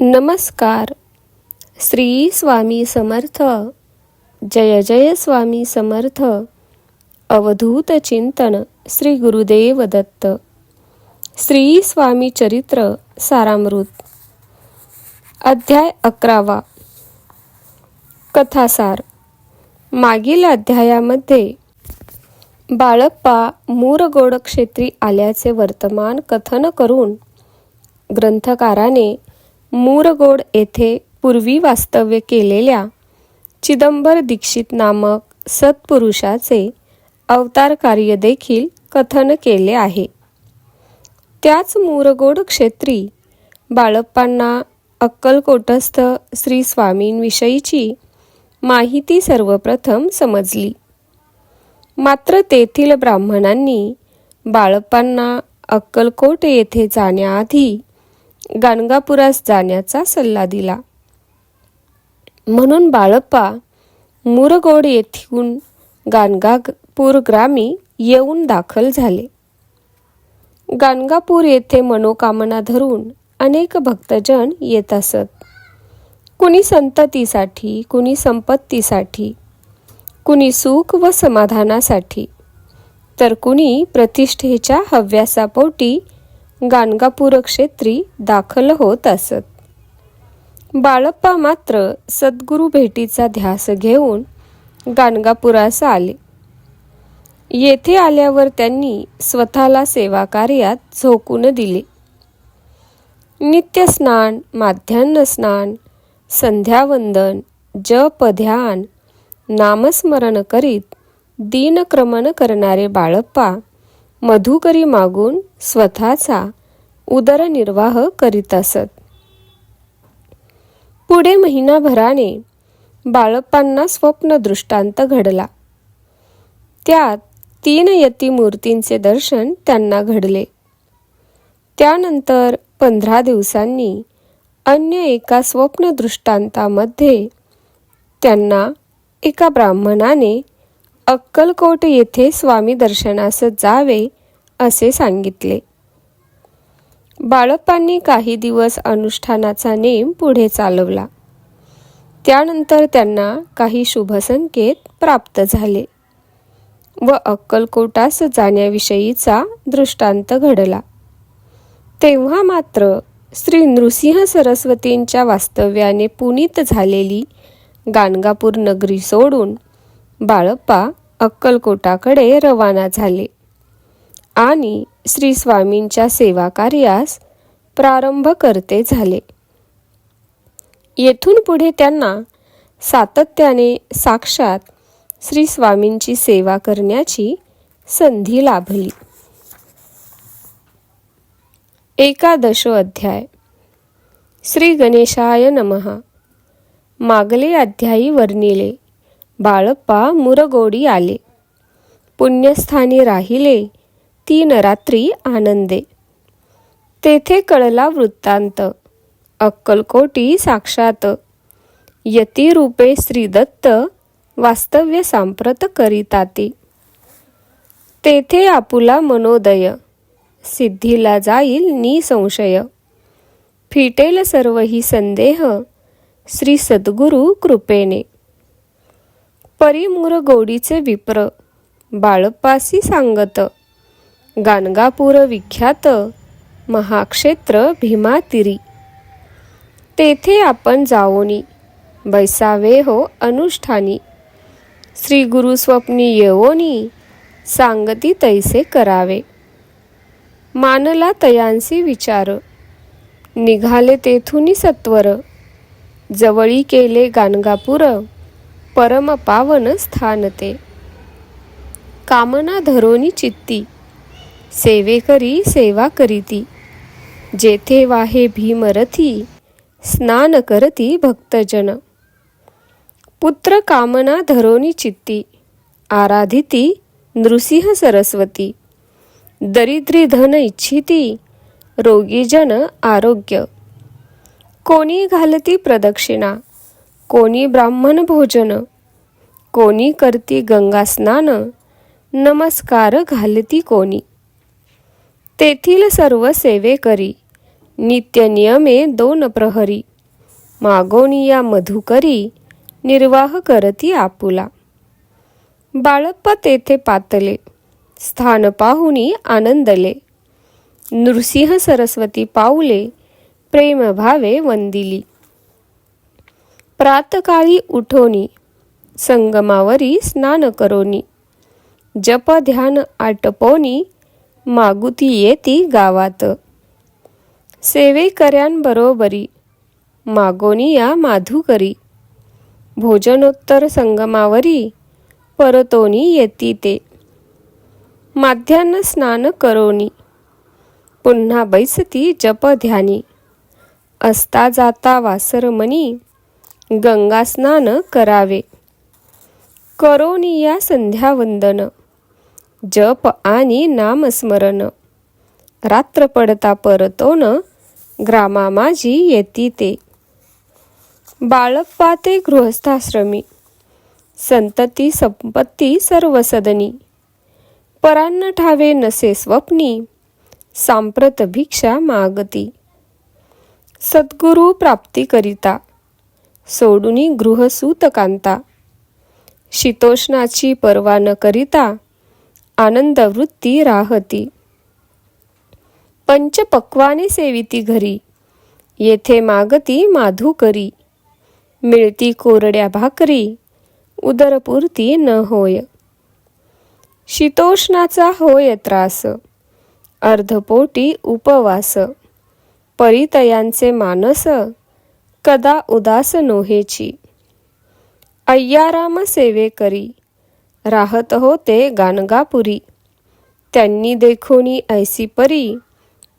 नमस्कार. श्री स्वामी समर्थ. जय जय स्वामी समर्थ. अवधूत चिंतन श्री गुरुदेव दत्त. श्री स्वामी चरित्र सारामृत. अध्याय अकरावा. कथासार. मागील अध्यायामध्ये बाळप्पा मूरगोड क्षेत्री आल्याचे वर्तमान कथन करून ग्रंथकाराने मूरगोड येथे पूर्वी वास्तव्य केलेल्या चिदंबर दीक्षित नामक सत्पुरुषाचे अवतार कार्य देखील कथन केले आहे. त्याच मूरगोड क्षेत्री बाळप्पांना अक्कलकोटस्थ श्री स्वामींविषयीची माहिती सर्वप्रथम समजली. मात्र तेथील ब्राह्मणांनी बाळप्पांना अक्कलकोट येथे जाण्याआधी गाणगापुरास जाण्याचा सल्ला दिला. म्हणून बाळप्पा मुरगोड येथून गाणगापूर ग्रामी येऊन दाखल झाले. गाणगापूर येथे मनोकामना धरून अनेक भक्तजन येत असत. कुणी संततीसाठी कुणी संपत्तीसाठी कुणी सुख व समाधानासाठी तर कुणी प्रतिष्ठेच्या हव्यासापोटी गाणगापूर क्षेत्री दाखल होत असत. बाळप्पा मात्र सद्गुरू भेटीचा ध्यास घेऊन गाणगापुरास आले. येथे आल्यावर त्यांनी स्वतःला सेवा कार्यात झोकून दिले. नित्यस्नान माध्यान्ह स्नान संध्यावंदन जप ध्यान नामस्मरण करीत दिनक्रमण करणारे बाळप्पा मधुकरी मागून स्वतःचा उदरनिर्वाह करीत असत. पुढे महिनाभराने बाळप्पांना स्वप्न दृष्टांत घडला. त्यात तीन यती मूर्तींचे दर्शन त्यांना घडले. त्यानंतर पंधरा दिवसांनी अन्य एका स्वप्न दृष्टांतामध्ये त्यांना एका ब्राह्मणाने अक्कलकोट येथे स्वामी दर्शनास जावे असे सांगितले. बाळप्पांनी काही दिवस अनुष्ठानाचा नेम पुढे चालवला. त्यानंतर त्यांना काही शुभसंकेत प्राप्त झाले व अक्कलकोटास जाण्याविषयीचा दृष्टांत घडला. तेव्हा मात्र श्री नृसिंह सरस्वतींच्या वास्तव्याने पुनीत झालेली गाणगापूर नगरी सोडून बाळप्पा अक्कलकोटाकडे रवाना झाले. आणि श्री स्वामींच्या सेवा कार्यास प्रारंभ करते झाले. येथून पुढे त्यांना सातत्याने साक्षात श्री स्वामींची सेवा करण्याची संधी लाभली. एकादशो अध्याय. श्री गणेशाय नमहा मागले अध्यायी वर्णिले. बाळप्पा मुरगोडी आले. पुण्यस्थानी राहिले तीन रात्री आनंदे. तेथे कळला वृत्तांत अक्कलकोटी साक्षात. यतिरूपे श्रीदत्त वास्तव्य सांप्रत करीताती. तेथे आपुला मनोदय सिद्धीला जाईल निसंशय फिटेल सर्व ही संदेह श्री सद्गुरु कृपेने. परिमुर गोडीचे विप्र बाळपासी सांगत गाणगापूर विख्यात महाक्षेत्र भीमातिरी. तेथे आपण जाओनी बैसावे हो अनुष्ठानी. श्री गुरु स्वप्नी येवोनी सांगती तैसे करावे. मानला तयांसी विचार निघाले तेथुनी सत्वर जवळी केले गाणगापूर. परम पावन स्थान ते कामना धरोनी चित्ती. सेवेकरी सेवा करीती. जेथे वाहे भीमरथी स्नान करती भक्तजन. पुत्र कामना धरोनी चित्ती. आराधिती नृसिंह सरस्वती. दरिद्री धन इच्छिती रोगीजन आरोग्य. कोणी घालती प्रदक्षिणा. कोणी ब्राह्मण भोजन कोणी करती गंगा स्नान नमस्कार घालती कोणी. तेथील सर्व सेवे करी नित्य नियमे दोन प्रहरी मागोनिया मधुकरी निर्वाह करती आपुला. बाळप्पा तेथे पातले स्थान पाहुनी आनंदले. नृसिंह सरस्वती पाऊले प्रेमभावे वंदिली. प्रातकाळी उठोनी संगमावरी स्नान करोनी जप ध्यान आटपोनी मागुती येती गावात. सेवेकऱ्यांबरोबरी मागोनी या माधुकरी भोजनोत्तर संगमावरी परतोनी येती ते. माध्यान्न स्नान करोनी पुन्हा बैसती जप ध्यानी असता जाता वासरमनी गंगास्नान करावे. करोनिया संध्यावंदन. जप आणि नामस्मरण. रात्र पडता परतोन ग्रामा माझी येती ते. बाळप्पा ते गृहस्थाश्रमी. संतती संपत्ती सर्वसदनी. परान्न ठावे नसे स्वप्नी. सांप्रत भिक्षा मागती. सद्गुरु प्राप्ती सोडूनी गृहसूत गृहसूतकांता शीतोष्णाची पर्वा न करिता आनंद वृत्ती राहती. पंचपक्वाने सेविती घरी. येथे मागती माधू करी मिळती कोरड्या भाकरी. उदरपूर्ती न होय. शीतोष्णाचा होय त्रास. अर्धपोटी उपवास. परितयांचे मानस. कदा उदास नोहेची. अय्याराम सेवे करी. राहत होते गाणगापुरी. त्यांनी देखोनी ऐसी परी.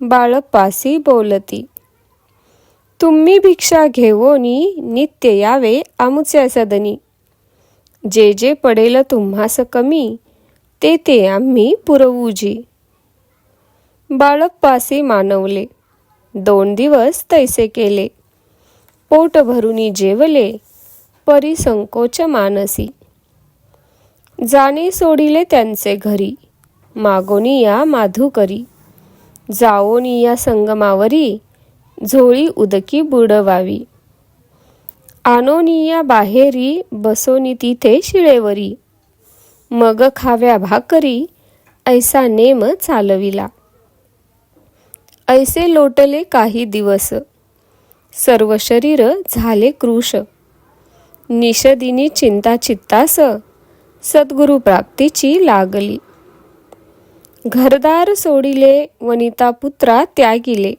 बाळपासी बोलती. तुम्ही भिक्षा घेवोनी नित्य यावे आमच्या सदनी. जे जे पडेल तुम्हास कमी ते ते आम्ही पुरवूजी. बाळप्पासी मानवले. दोन दिवस तैसे केले. पोट भरुनी जेवले परी संकोच मानसी. जाणे सोडिले त्यांचे घरी मागोनी या माधुकरी. जाओनी या संगमावरी झोळी उदकी बुडवावी. आनोनिया बाहेरी बसोनी तिथे शिळेवरी. मग खाव्या भाकरी ऐसा नेम चालविला. ऐसे लोटले काही दिवस. सर्व शरीर झाले कृश निषदिनी चिंता चित्तास सद्गुरु प्राप्तीची लागली. घरदार सोडिले वनिता पुत्रा त्यागिले.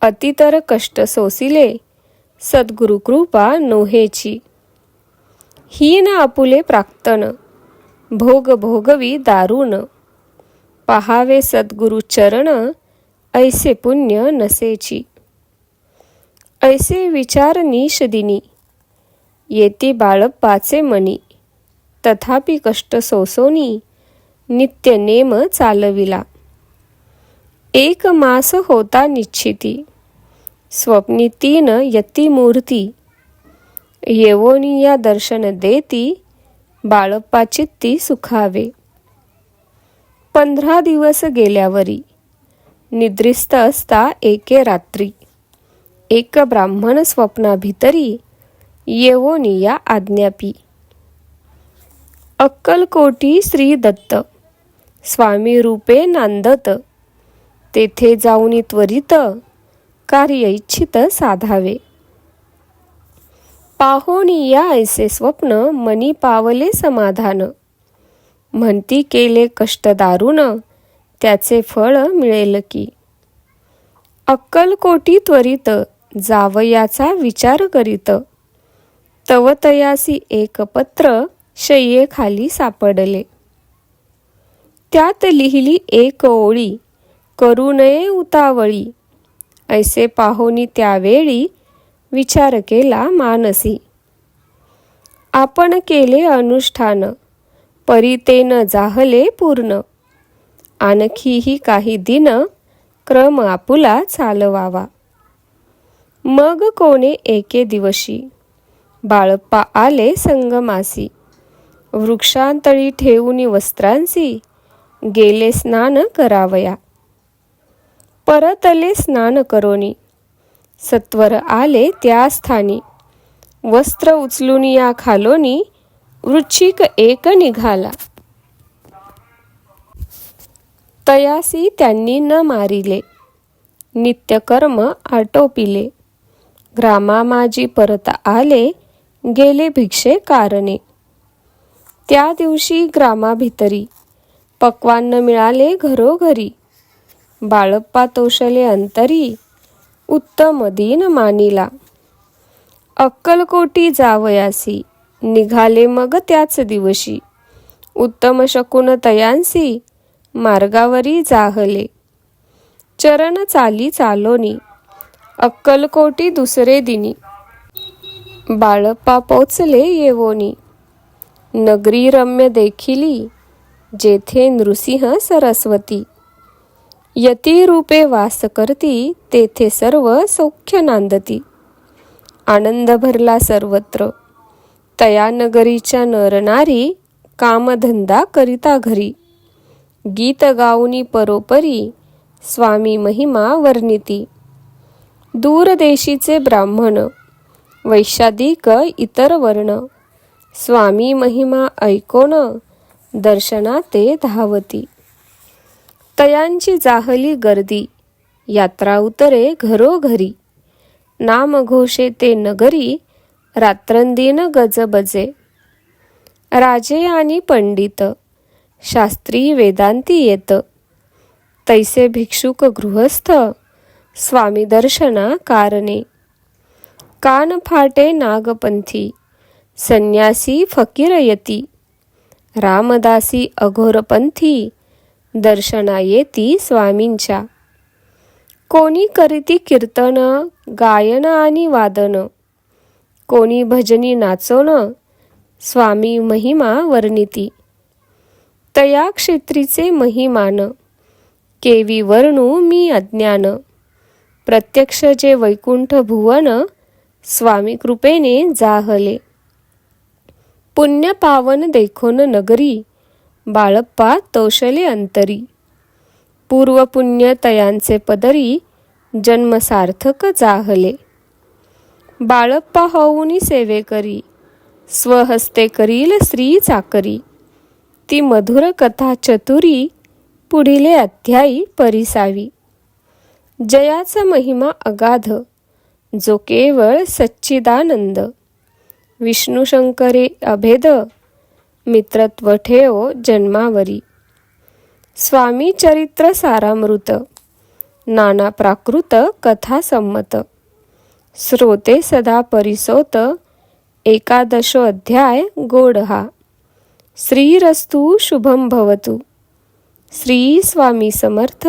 अतितर कष्ट सोसिले सद्गुरु कृपा नोहेची. हीन आपुले प्राक्तन भोग भोगवी दारुण. पहावे सद्गुरु चरण ऐसे पुण्य नसेची. ऐसे विचार निषदिनी येती बाळप्पाचे मनी. तथापि कष्ट सोसोनी. नित्य नेम चालविला. एक मास होता निश्चिती. स्वप्नी तीन यती मूर्ती. येवोनी या दर्शन देती बाळप्पा चित्ती सुखावे. पंधरा दिवस गेल्यावरी. निद्रिस्त असता एके रात्री. एक ब्राह्मण स्वप्नाभितरी येवोनी या आज्ञापी. अक्कलकोटी श्री दत्त स्वामी रूपे नांदत तेथे जाऊन त्वरित कार्य इच्छित साधावे. पाहोनिया ऐसे स्वप्न मनी पावले समाधान. म्हणती केले कष्ट दारुण त्याचे फळ मिळेल की. अक्कलकोटी त्वरित जावयाचा विचार करीत. तवतयासी एक पत्र शय्येखाली सापडले. त्यात लिहिली एक ओळी करू नये उतावळी. ऐसे पाहोनी त्यावेळी विचार केला मानसी. आपण केले अनुष्ठान परितेन जाहले पूर्ण. आणखीही काही दिन क्रम आपुला चालवावा. मग कोणे एके दिवशी. बाळप्पा आले संगमासी. वृक्षांतळी ठेवून वस्त्रांसी. गेले स्नान करावया. परतले स्नान करोनी. सत्वर आले त्या स्थानी. वस्त्र उचलून या खालोनी. वृच्छिक एक निघाला. तयासी त्यांनी न मारिले. नित्यकर्म आटोपिले. ग्रामा माझी परत आले गेले भिक्षे कारणे. त्या दिवशी ग्रामाभितरी पक्वान्न मिळाले घरोघरी. बाळप्पा तोषले अंतरी उत्तम दिन मानिला. अक्कलकोटी जावयासी निघाले मग त्याच दिवशी. उत्तम शकुन तयांसी मार्गावरी जाहले. चरण चाली चालोनी अक्कलकोटी दुसरे दिनी. बाळप्पा पोचले येवोनी. नगरी रम्य देखिली जेथे नृसिंह सरस्वती. यती रूपे वास करती तेथे सर्व सौख्य नांदती. आनंद भरला सर्वत्र. तया नगरीच्या नरनारी कामधंदा करिता घरी. गीत गाऊनी परोपरी स्वामी महिमा वर्णिती. दूरदेशीचे ब्राह्मण वैशादिक इतर वर्ण. स्वामी महिमा ऐकोन दर्शना ते धावती. तयांची जाहली गर्दी यात्रा उतरे घरोघरी. नाम घोषे ते नगरी रात्रंदिन गजबजे. राजे आणि पंडित शास्त्री वेदांती येत. तैसे भिक्षुक गृहस्थ स्वामी दर्शना कारणे कान फाटे नागपंथी संन्यासी फकीरयती रामदासी अघोरपंथी दर्शना येती स्वामींच्या कोणी करीती कीर्तन गायन आणि वादन कोणी भजनी नाचोन स्वामी महिमा वर्णिती तया क्षेत्रीचे महिमान केवी वर्णू मी अज्ञान प्रत्यक्ष जे वैकुंठ भुवन स्वामी कृपेने जाहले. पुण्य पावन देखोन नगरी बाळप्पा तोषले अंतरी. पूर्वपुण्य तयांचे पदरी जन्म सार्थक जाहले. बाळप्पा होऊनी सेवे करी स्वहस्ते करील स्त्री चाकरी. ती मधुर कथा चतुरी पुढिले अध्यायी परिसावी. जयाचा महिमा अगाध जो केवळ सच्चिदानंद. विष्णू शंकरे अभेद मित्रत्व ठेव जन्मावरी. स्वामी चरित्र सारामृत नाना प्राकृत कथा संमत. श्रोते सदा परिसोत एकादशो अध्याय गोड हा. श्रीरस्तु शुभम भवतु. श्री स्वामी समर्थ.